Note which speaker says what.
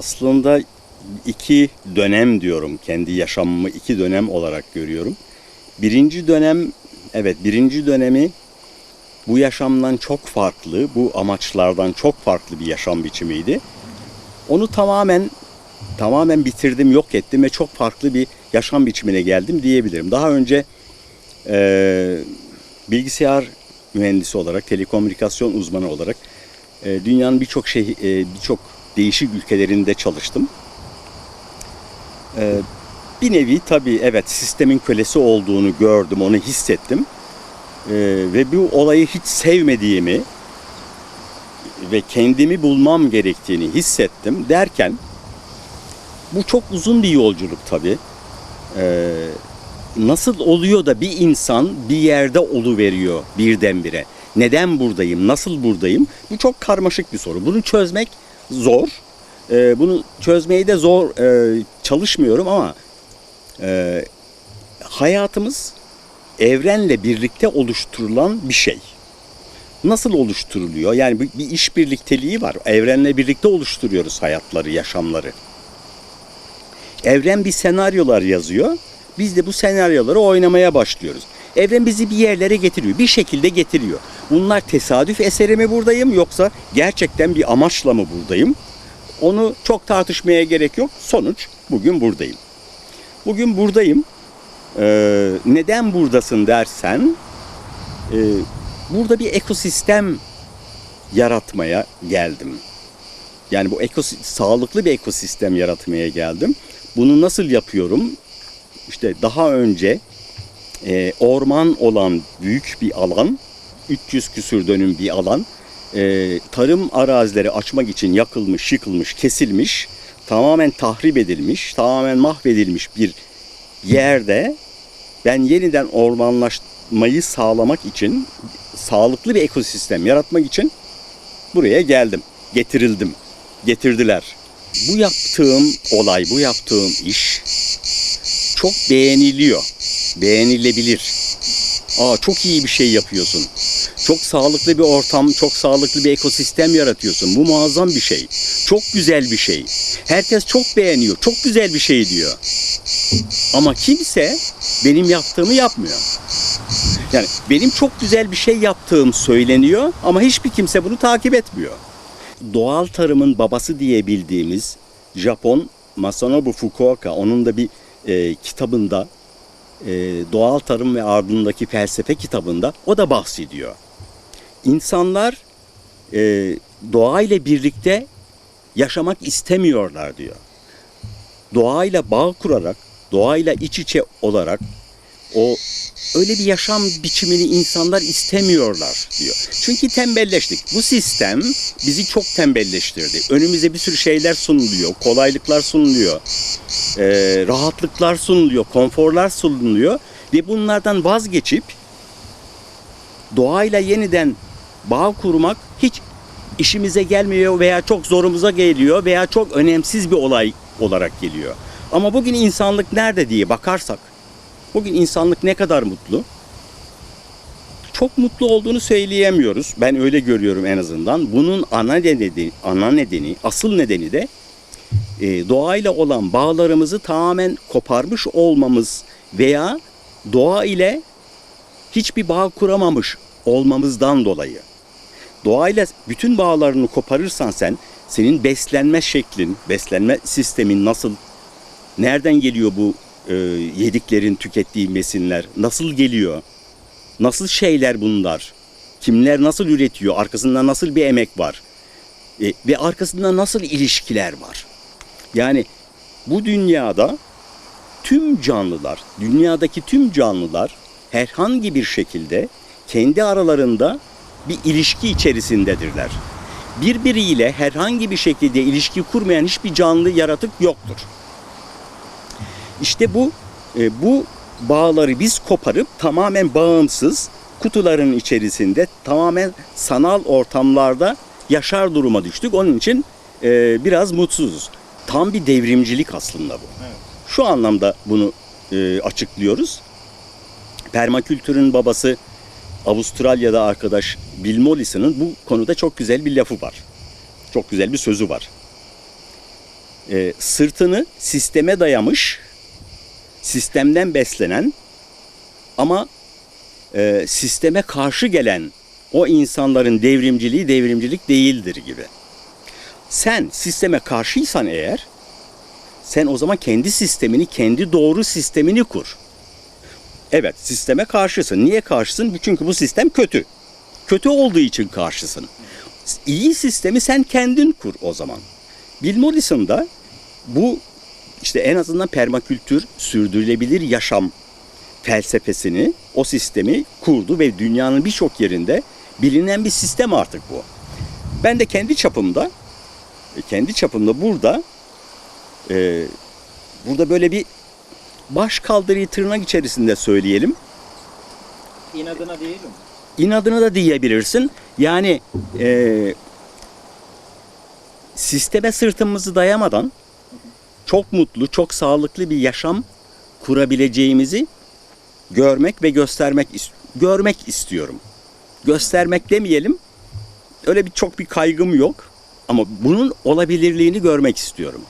Speaker 1: aslında iki dönem diyorum. Kendi yaşamımı iki dönem olarak görüyorum. Birinci dönem, evet birinci dönemi bu yaşamdan çok farklı, bu amaçlardan çok farklı bir yaşam biçimiydi. Onu tamamen tamamen bitirdim, yok ettim ve çok farklı bir yaşam biçimine geldim diyebilirim. Daha önce eee, bilgisayar mühendisi olarak, telekomünikasyon uzmanı olarak e, dünyanın birçok şey, e, birçok değişik ülkelerinde çalıştım. E, bir nevi tabii evet sistemin kölesi olduğunu gördüm, onu hissettim. Ve bu olayı hiç sevmediğimi ve kendimi bulmam gerektiğini hissettim derken bu çok uzun bir yolculuk tabii. Nasıl oluyor da bir insan bir yerde oluveriyor birdenbire? Neden buradayım? Nasıl buradayım? Bu çok karmaşık bir soru. Bunu çözmek zor. Ee, bunu çözmeyi de zor e, çalışmıyorum ama e, hayatımız evrenle birlikte oluşturulan bir şey. Nasıl oluşturuluyor? Yani bir iş birlikteliği var. Evrenle birlikte oluşturuyoruz hayatları, yaşamları. Evren bir senaryolar yazıyor. Biz de bu senaryoları oynamaya başlıyoruz. Evren bizi bir yerlere getiriyor. Bir şekilde getiriyor. Bunlar tesadüf eseri mi buradayım yoksa gerçekten bir amaçla mı buradayım? Onu çok tartışmaya gerek yok. Sonuç bugün buradayım. Bugün buradayım. Ee, neden buradasın dersen e, burada bir ekosistem yaratmaya geldim. Yani bu ekos sağlıklı bir ekosistem yaratmaya geldim. Bunu nasıl yapıyorum? İşte daha önce e, orman olan büyük bir alan, 300 küsür dönüm bir alan, e, tarım arazileri açmak için yakılmış, yıkılmış, kesilmiş, tamamen tahrip edilmiş, tamamen mahvedilmiş bir yerde ben yeniden ormanlaşmayı sağlamak için, sağlıklı bir ekosistem yaratmak için buraya geldim, getirildim, getirdiler. Bu yaptığım olay, bu yaptığım iş çok beğeniliyor. Beğenilebilir. Aa çok iyi bir şey yapıyorsun. Çok sağlıklı bir ortam, çok sağlıklı bir ekosistem yaratıyorsun. Bu muazzam bir şey. Çok güzel bir şey. Herkes çok beğeniyor. Çok güzel bir şey diyor. Ama kimse benim yaptığımı yapmıyor. Yani benim çok güzel bir şey yaptığım söyleniyor ama hiçbir kimse bunu takip etmiyor. Doğal tarımın babası diye bildiğimiz Japon Masanobu Fukuoka onun da bir e, kitabında e, Doğal Tarım ve Ardındaki Felsefe kitabında o da bahsediyor. İnsanlar e, doğayla birlikte yaşamak istemiyorlar diyor. Doğayla bağ kurarak, doğayla iç içe olarak o öyle bir yaşam biçimini insanlar istemiyorlar diyor. Çünkü tembelleştik. Bu sistem bizi çok tembelleştirdi. Önümüze bir sürü şeyler sunuluyor, kolaylıklar sunuluyor, e, rahatlıklar sunuluyor, konforlar sunuluyor ve bunlardan vazgeçip doğayla yeniden bağ kurmak hiç işimize gelmiyor veya çok zorumuza geliyor veya çok önemsiz bir olay olarak geliyor. Ama bugün insanlık nerede diye bakarsak Bugün insanlık ne kadar mutlu? Çok mutlu olduğunu söyleyemiyoruz. Ben öyle görüyorum en azından. Bunun ana nedeni, ana nedeni, asıl nedeni de e, doğayla olan bağlarımızı tamamen koparmış olmamız veya doğa ile hiçbir bağ kuramamış olmamızdan dolayı. Doğayla bütün bağlarını koparırsan sen, senin beslenme şeklin, beslenme sistemin nasıl, nereden geliyor bu e, yediklerin, tükettiğin besinler nasıl geliyor? Nasıl şeyler bunlar? Kimler nasıl üretiyor? Arkasında nasıl bir emek var? E, ve arkasında nasıl ilişkiler var? Yani bu dünyada tüm canlılar, dünyadaki tüm canlılar herhangi bir şekilde kendi aralarında bir ilişki içerisindedirler. Birbiriyle herhangi bir şekilde ilişki kurmayan hiçbir canlı yaratık yoktur. İşte bu e, bu bağları biz koparıp tamamen bağımsız kutuların içerisinde tamamen sanal ortamlarda yaşar duruma düştük. Onun için e, biraz mutsuzuz. Tam bir devrimcilik aslında bu. Şu anlamda bunu e, açıklıyoruz. Permakültürün babası Avustralya'da arkadaş Bill Mollison'ın bu konuda çok güzel bir lafı var. Çok güzel bir sözü var. e, sırtını sisteme dayamış, sistemden beslenen ama e, sisteme karşı gelen o insanların devrimciliği devrimcilik değildir gibi. Sen sisteme karşıysan eğer, sen o zaman kendi sistemini, kendi doğru sistemini kur. Evet, sisteme karşısın. Niye karşısın? Çünkü bu sistem kötü. Kötü olduğu için karşısın. İyi sistemi sen kendin kur o zaman. Bill Mollison da bu işte en azından permakültür, sürdürülebilir yaşam felsefesini, o sistemi kurdu ve dünyanın birçok yerinde bilinen bir sistem artık bu. Ben de kendi çapımda, e, kendi çapımda burada, e, burada böyle bir baş kaldırıyı tırnak içerisinde söyleyelim.
Speaker 2: İnadına değil mi?
Speaker 1: inadını da diyebilirsin. Yani e, sisteme sırtımızı dayamadan çok mutlu, çok sağlıklı bir yaşam kurabileceğimizi görmek ve göstermek görmek istiyorum. Göstermek demeyelim. Öyle bir çok bir kaygım yok ama bunun olabilirliğini görmek istiyorum.